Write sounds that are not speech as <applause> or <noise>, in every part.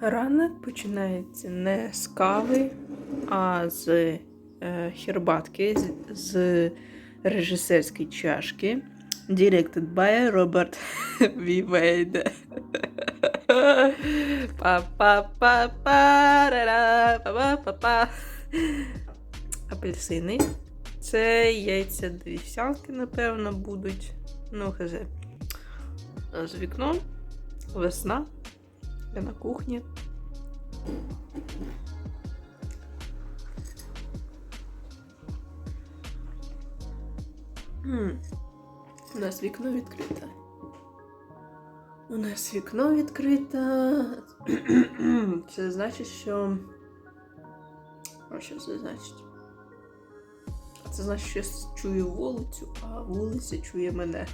Ранок починається не з кави, а з е, хербатки, з, з режисерської чашки. Directed by Robert <laughs> V. Wade. Па-па-па-па-ра-ра, па-па-па-па. Апельсини. Це яйця вівсянки, напевно, будуть. Ну, хз. З вікном. Весна. Я на кухні. М, У нас вікно відкрите. У нас вікно відкрите. <clears throat> Це значить, що. А що це значить? Це значить, що я чую вулицю, а вулиця чує мене.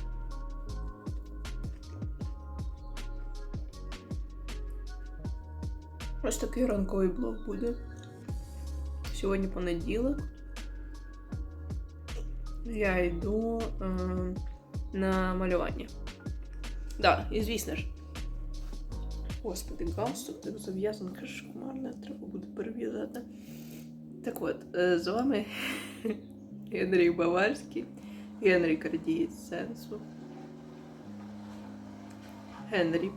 Ось такий ранковий блог буде. Сьогодні понеділок. Я йду е, на малювання. Да, і звісно ж. Господи, галстук так зав'язаний, кошмарно, треба буде перев'язати. Так от, е, з вами <laughs> Генрій Баварський, Генрій Кардієць Сенсу. Генрі.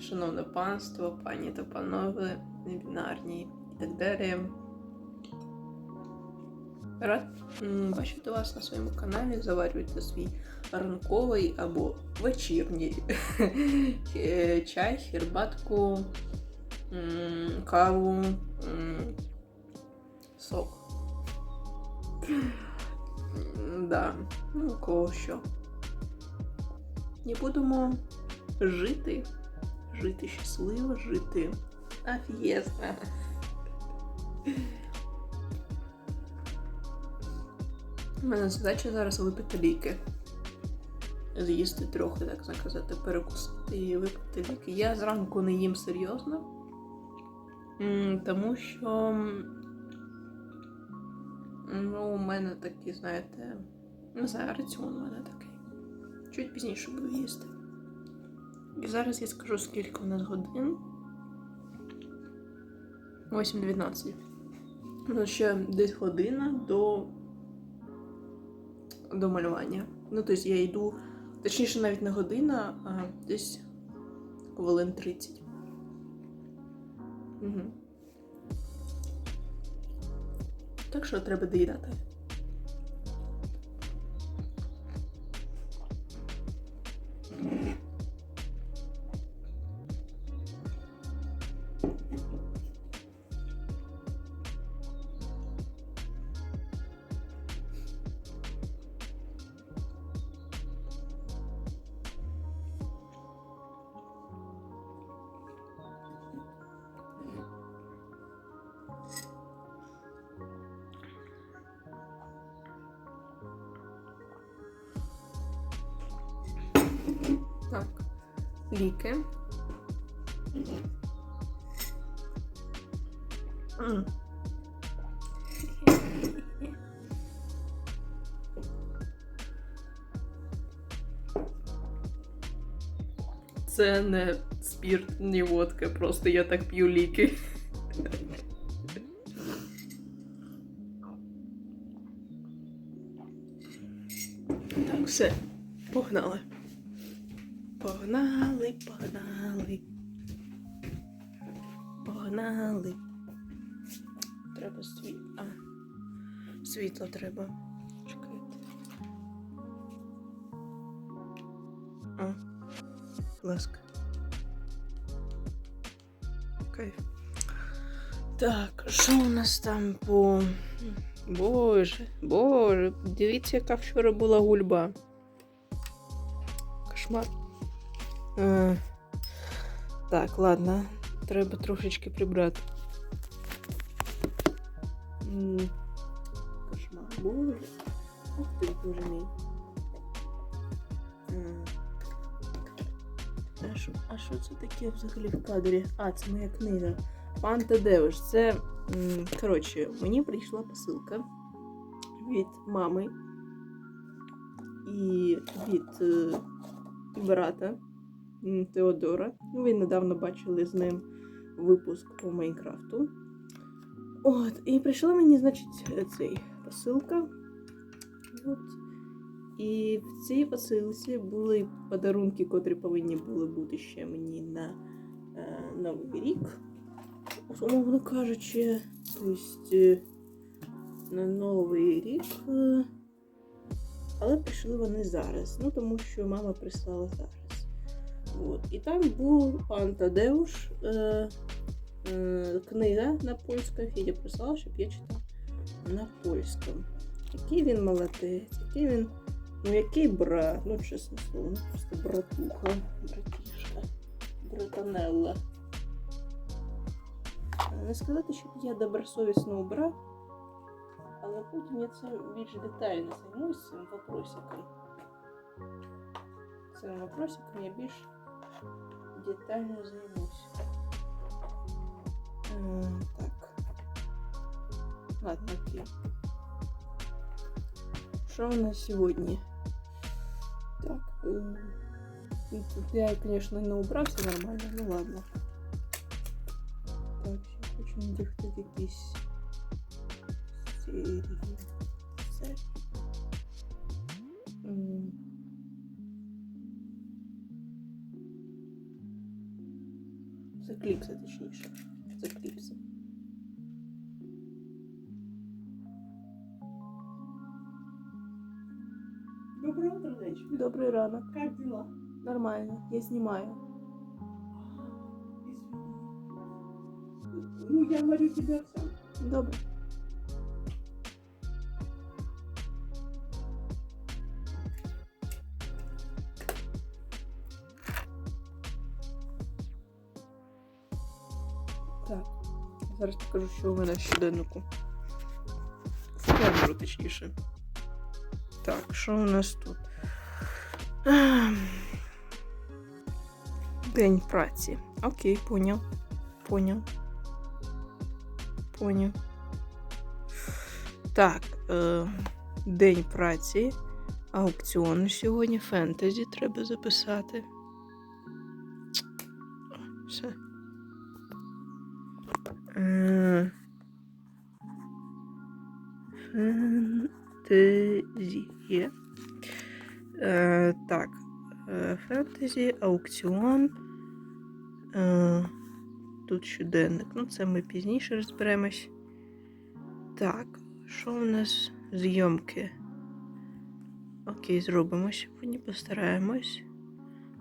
Шановне панство, пані та панове, небінарні і так далі. Рад бачити вас на своєму каналі. Заварюйте свій ранковий або вечірній <laughs> е, чай, хербатку, каву, сок. Да, ну кого що. І будемо жити. Жити щасливо, жити офігезно. У мене задача зараз випити ліки. З'їсти трохи, так сказати, перекусити і випити ліки. Я зранку не їм серйозно, тому що ну, у мене такий, знаєте, не знаю, раціон у мене такий. Чуть пізніше буду їсти. І зараз я скажу, скільки у нас годин. 8.12. Ну, ще десь година до, до малювання. Ну, тобто я йду, точніше, навіть не година, а десь хвилин 30. Угу. Так що треба доїдати. Так, ліки. Це не спірт, ні водка, просто я так п'ю ліки. Кайф. Так, що у нас там по. Боже, боже, дивіться, яка вчора була гульба. Кошмар. Е, так, ладно. Треба трошечки прибрати. Це взагалі в кадрі? А, це моя книга. Пан Тадеуш. Це. Коротше, мені прийшла посилка від мами і від е, брата. Теодора. Ну, Ви недавно бачили з ним випуск по Майнкрафту. От, і прийшла мені, значить, цей посилка. От. І в цій посилці були подарунки, котрі повинні були бути ще мені на е, Новий рік. Умовно кажучи, тобто е, на Новий рік. е, Але прийшли вони зараз. Ну, тому що мама прислала зараз. От. І там був пан Тадеуш, е, е, книга на польському. Фідя прислала, щоб я читала на польському. Який він молодець, який він. Ну, який брат, ну чесне слово, ну просто братуха, братішка, братанелла. Е, Не сказати, щоб я добросовісно обрав, але потім я цим більш детально займусь цим вопросиком. Цим вопросиком я більш детально займусь. Е, так. Ладно, окей. Що у нас сьогодні? я, конечно, не убрався нормально, ну ладно. Так, ще хочу надягти якісь серії. Це. М. Це кліпси, точніше. Добрий ранок. Как дела? Нормально, я. Извини. Ну, я говорю тебе Оксана. Добре. Так, зараз покажу, що у мене в щоденнику. В камеру, точніше. Так, що у нас тут? День праці. Окей, поняв. Поняв. Поняв. Так, е, день праці. Аукціон сьогодні фентезі треба записати. Фентезі, аукціон. Е, тут щоденник. Ну, це ми пізніше розберемось. Так, що у нас зйомки? Окей, зробимо сьогодні, постараємось.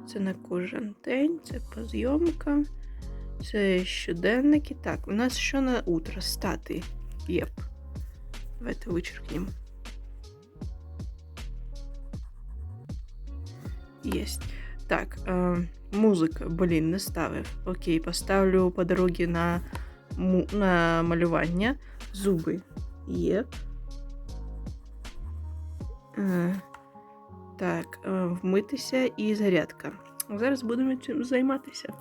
Це на кожен день, це по зйомкам, це щоденники. Так, у нас що на утро? Стати. Єп. Давайте вичеркнемо. Єсть. Так, е, музика, блін, не ставив. Окей, поставлю по дорозі на, на малювання. Зуби. Єп. Е, так, е, вмитися і зарядка. Зараз будемо цим займатися.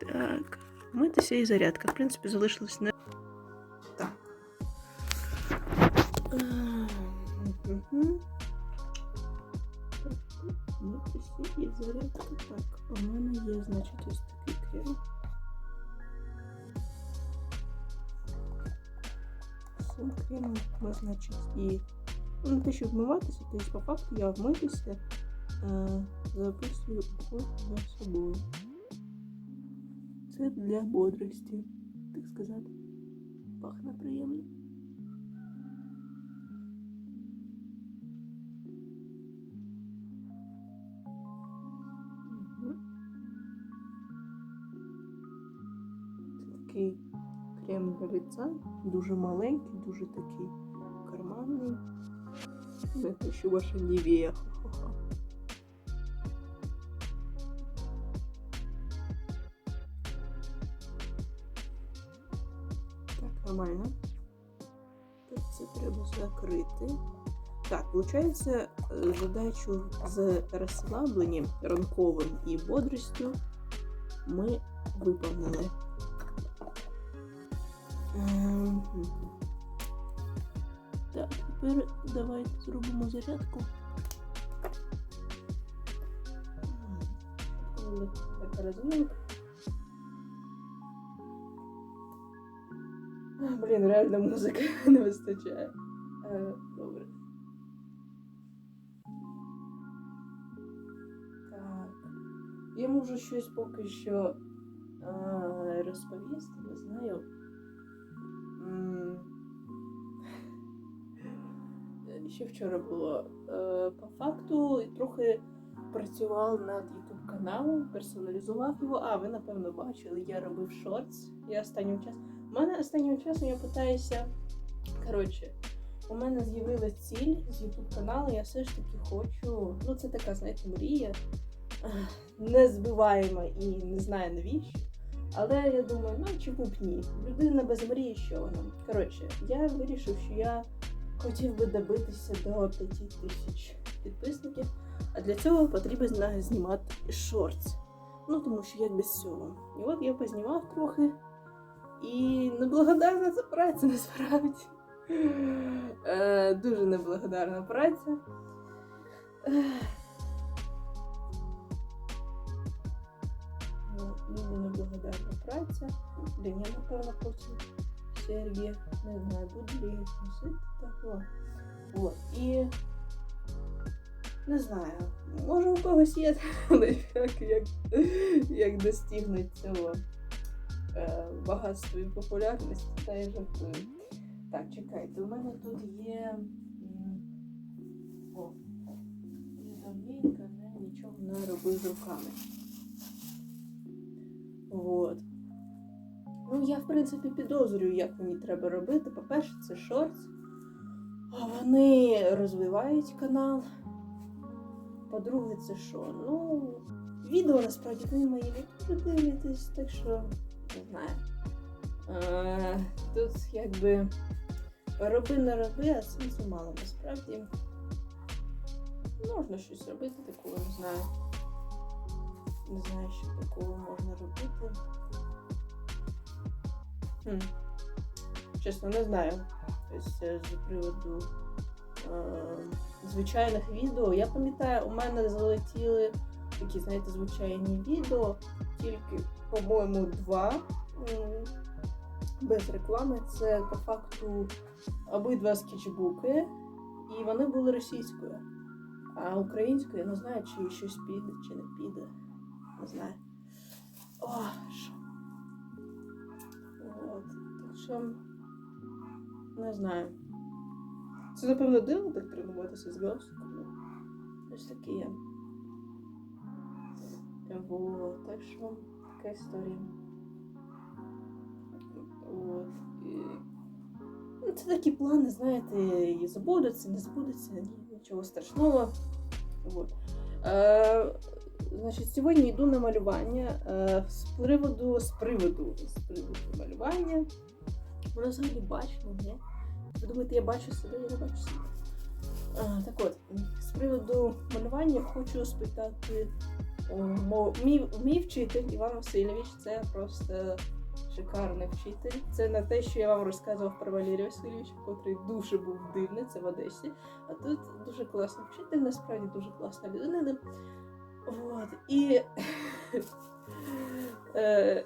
Так, вмитися і зарядка. В принципі, залишилось не. Митися і зарядка. Так, у мене є, значить, ось такий крем. З цим кремом ми, значить, і ну, те, щоб вмиватися, тобто по факту я вмитися е, записую уход за собою. Це для бодрості, так сказати. Пахне приємно. Такий крем для лиця, дуже маленький, дуже такий карманний. Те, що ваша Нівея. Так, нормально. Тут це треба закрити. Так, виходить, е, задачу з розслабленням ранковим і бодрістю ми виповнили. Ем, Так, тепер давайте зробимо зарядку. буде така розвилка. А, Блін, реально музики не вистачає. Е, добре. Так. Я можу щось поки що е, розповісти, не знаю. М. Що вчора було? Е, по факту трохи працював над YouTube каналом, персоналізував його. А, ви напевно бачили, я робив шортс. Я останнім часом. У мене останнім часом я питаюся. Коротше, у мене з'явилась ціль з YouTube каналу. Я все ж таки хочу. Ну, це така, знаєте, мрія. Незбиваєма і не знаю навіщо. Але я думаю, ну чому б ні? Людина без мрії, що вона? Коротше, я вирішив, що я хотів би добитися до 5 тисяч підписників. А для цього потрібно знімати шортс. Ну, тому що як без цього. І от я познімав трохи. І неблагодарна це праця насправді. Е, дуже неблагодарна праця. Дуже неблагодарна праця. Блін, я напевно потім серьги. Не знаю, буду ли я носити. Так, о. От. І не знаю. Може у когось є лайфхак, <laughs> як, як достигнути цього е, багатства і популярності, та я жартую. Так, чекайте, у мене тут є. О, я давненько не, нічого не робив руками. Вот. Ну, я, в принципі, підозрюю, як мені треба робити. По-перше, це шортс. Вони розвивають канал. По-друге, це що? Ну, відео насправді ви мої не дуже дивитесь, так що не знаю. Тут якби роби не роби, а сенсу мало насправді. Можна щось робити такого, не знаю. Не знаю, що такого можна робити. Хм. Чесно, не знаю. Е, з приводу е, звичайних відео. Я пам'ятаю, у мене залетіли такі, знаєте, звичайні відео, тільки, по-моєму, два. Без реклами. Це по факту обидва скетчбуки, і вони були російською. А українською я не знаю, чи щось піде, чи не піде. Не знаю. О, що. От. Так що. Не знаю. Це, напевно, дивно так тренуватися з ну, Ось таке є. Вот. Так що така історія. От. І... Ну, це такі плани, знаєте, і збудуться, не збудуться, ні, нічого страшного. Вот. Е, значить, сьогодні йду на малювання е, з приводу, з приводу, з приводу малювання. Воно взагалі бачно, ні? Ви думаєте, я бачу себе, я не бачу себе. А, так от, з приводу малювання хочу спитати о, мій, мій вчитель Іван Васильович, це просто шикарний вчитель. Це не те, що я вам розказував про Валерія Васильовича, котрий дуже був дивний, це в Одесі. А тут дуже класний вчитель, насправді дуже класна людина. Вот. І е,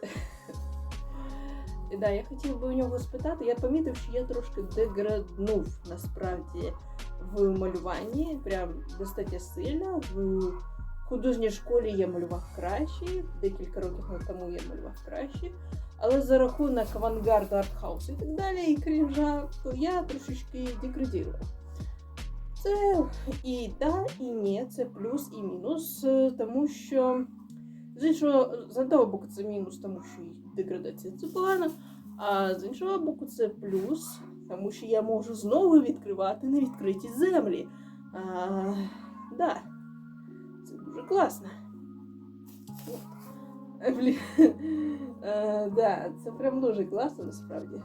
<laughs> да, я хотів би у нього спитати. Я помітив, що я трошки деграднув насправді в малюванні, прям достатньо сильно. В художній школі я малював краще, декілька років тому я малював краще. Але за рахунок авангарду, артхаусу і так далі, і крінжа, то я трошечки деградував. Це і да, і ні, це плюс і мінус, е, тому що з іншого, з одного боку, це мінус, тому що деградація це погано, а з іншого боку, це плюс, тому що я можу знову відкривати невідкриті землі. А, да, це дуже класно. Блін. Е, да, це прям дуже класно насправді.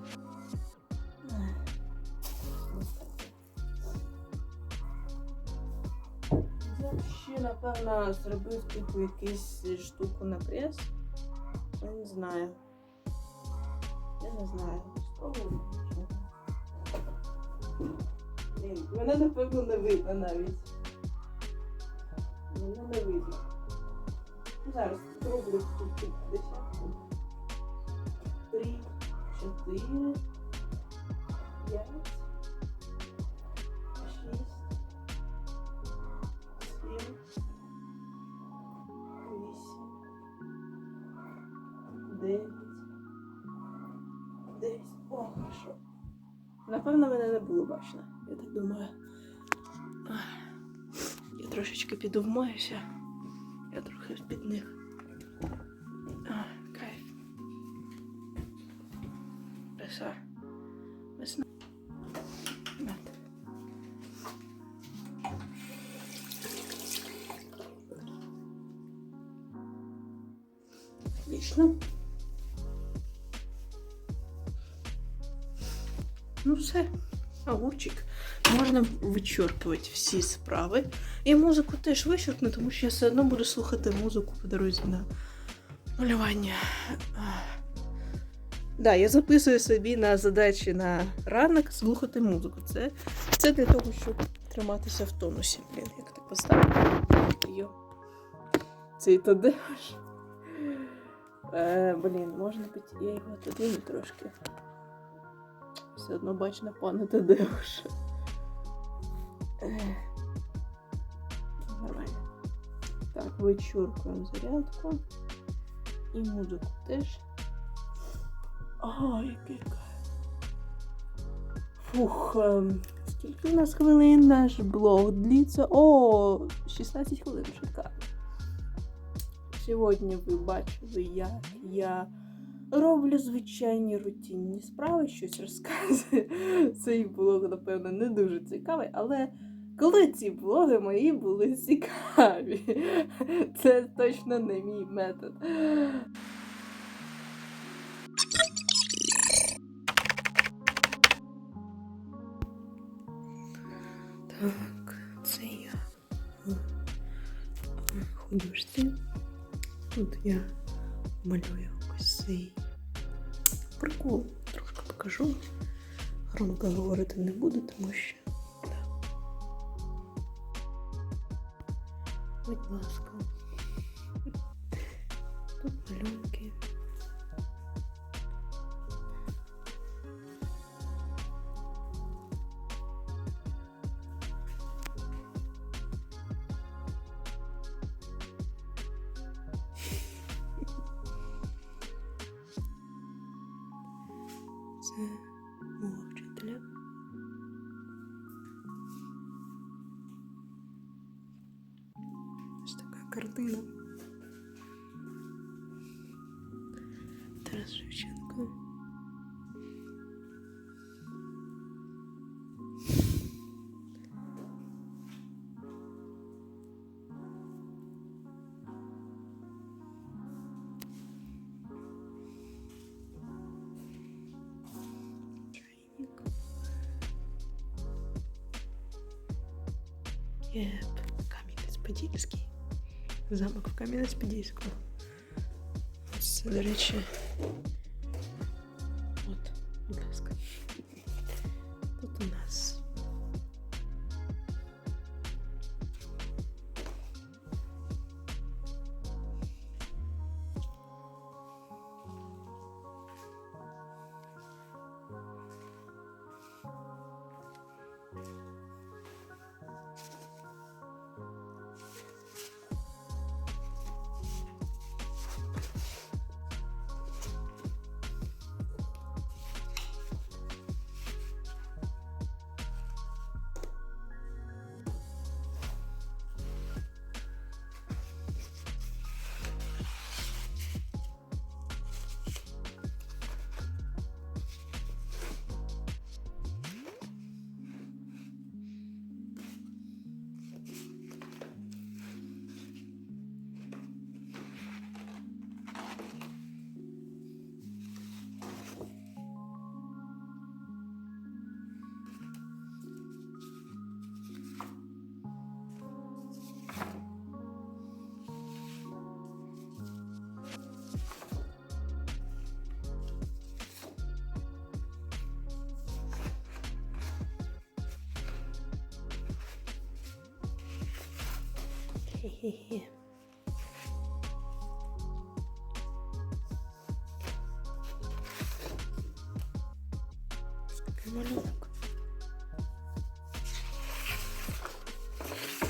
Ще, напевно, зробив типу якусь штуку на прес. Я не знаю. Я не знаю. Спробую. Блін, мене напевно не видно навіть. Мене не видно. Зараз зроблю тільки десятку. Три, чотири, п'ять, трошечки підувмаюся. Я трохи спітнив. Ах, Кайф. Краса. Весна. От. Отлично. Ну все, огурчик. Можна вичерпувати всі справи. І музику теж вичерпну, тому що я все одно буду слухати музику по дорозі на малювання. Да, я записую собі на задачі на ранок слухати музику. Це, це для того, щоб триматися в тонусі. Блін, як так поставити? Цей тадеш. Е, блін, можна піти. Я його отодвину трошки. Все одно бачно пане Тадеуша. Ех. Так, вичуркуємо зарядку. І музику теж. Який кайф. Фух, ем, скільки у нас хвилин наш блог длиться? О, 16 хвилин, шикарно. Сьогодні ви бачили, як я роблю звичайні рутинні справи, щось розказую. Цей блог, напевно, не дуже цікавий, але коли ці блоги мої були цікаві, <laughs> це точно не мій метод. Так, це я художці. Тут я малюю ось цей прикол. Трошки покажу. Громко говорити не буду, тому що. Будь ласка. Тут малюнки. Це картина. Тарас Шевченко. Єп, Кам'янець-Подільський. Замок в Кам'янець-Подільському. Це, до речі. її. Малюнок.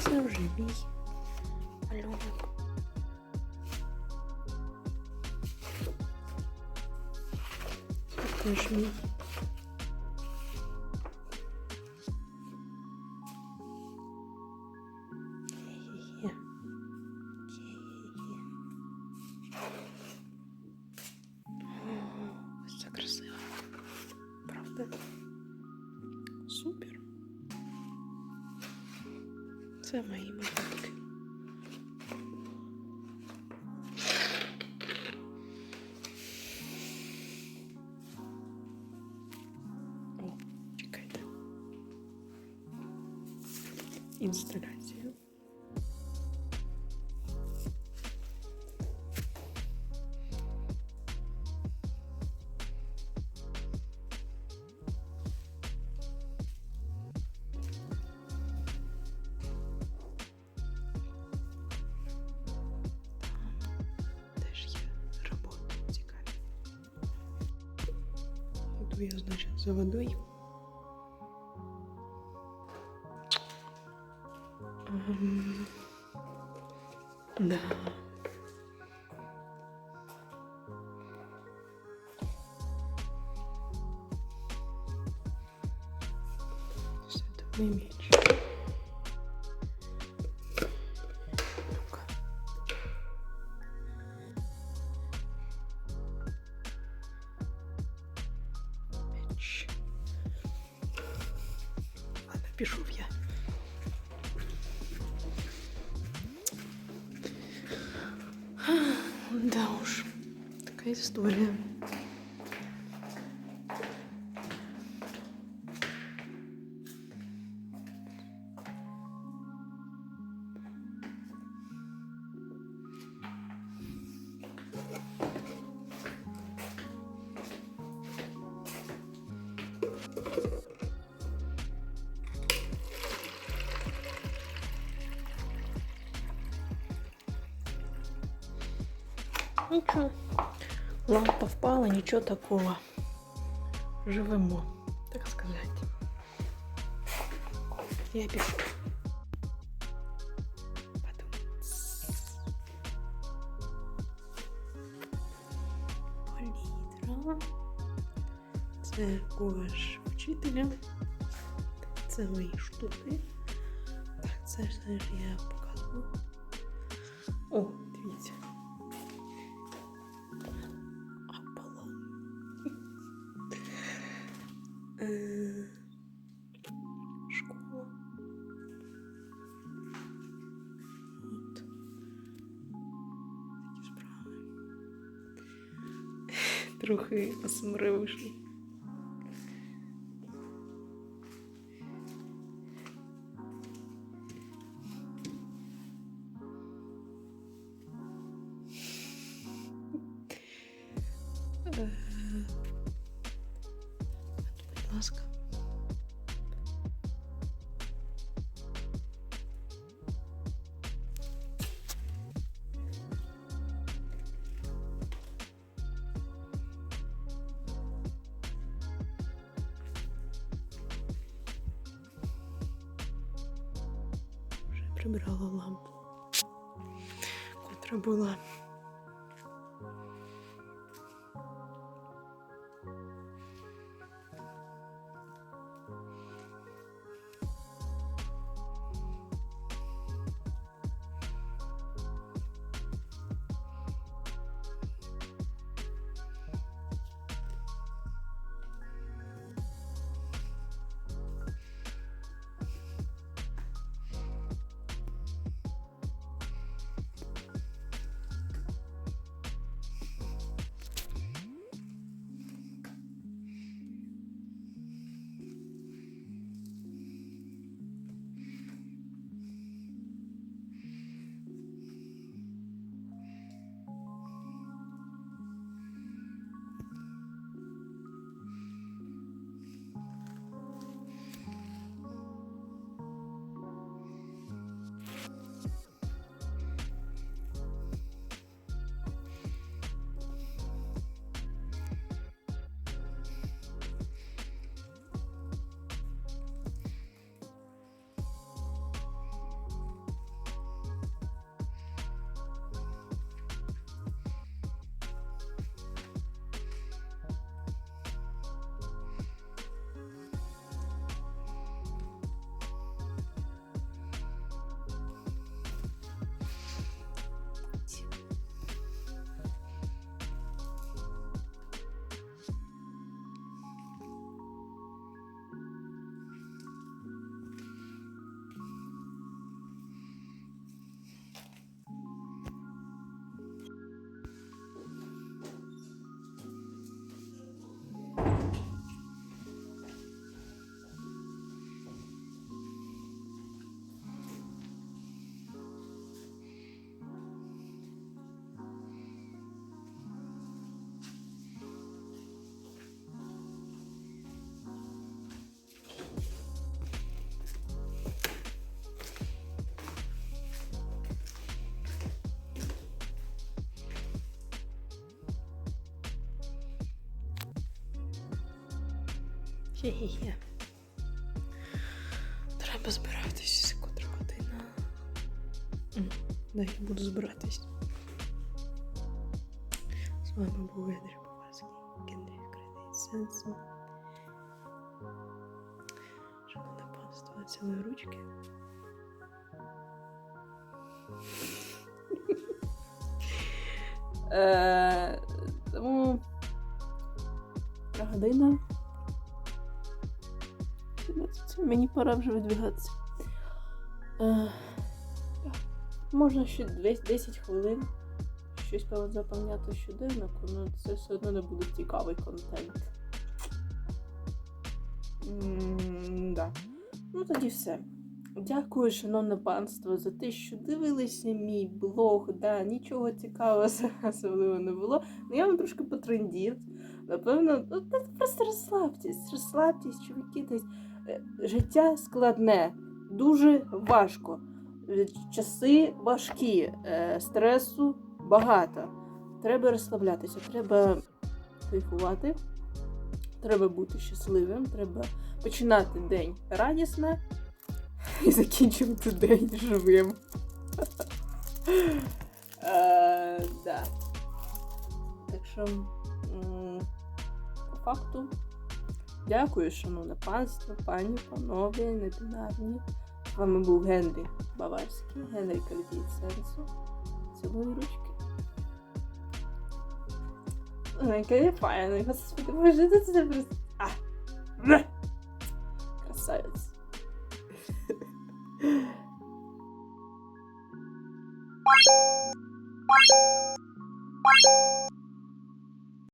Це вже мій малюнок. Також мій. Я, значить, за водою. Ем, Да. Ничего. Лампа впала, ничего такого. Живемо, так сказать. Я пишу. Палітра. Це вчителя. Трохи осмири прибрала лампу, котра була. Є-є-є. Треба збиратись, котра година. Да, я буду збиратись. З вами був Генрі Баварський, Генрі Кредит Сенсу. Шановне панство, цілої ручки. Е, Тому година. Мені пора вже видвигатися. Е. Можна ще десь 10 хвилин щось певно заповняти щоденнику, але це все одно не буде цікавий контент. М, да. Ну тоді все. Дякую, шановне панство, за те, що дивилися мій блог. Да, нічого цікавого особливо не було. Ну я вам трошки потрендів. Напевно, ну, просто розслабтесь, розслабтесь, чуваки, десь життя складне, дуже важко. Е, Часи важкі, е, стресу багато. Треба розслаблятися, треба кайфувати, треба бути щасливим, треба починати день радісно і закінчувати день живим. <laughs> Е. Так що, по факту, дякую, шановне панство, пані, панове, небінарні. З вами був Генрі Баварський, Генрі Калітій Сенсу. Цілої ручки. Ой, файна, господи, боже, це просто. А! Красавець.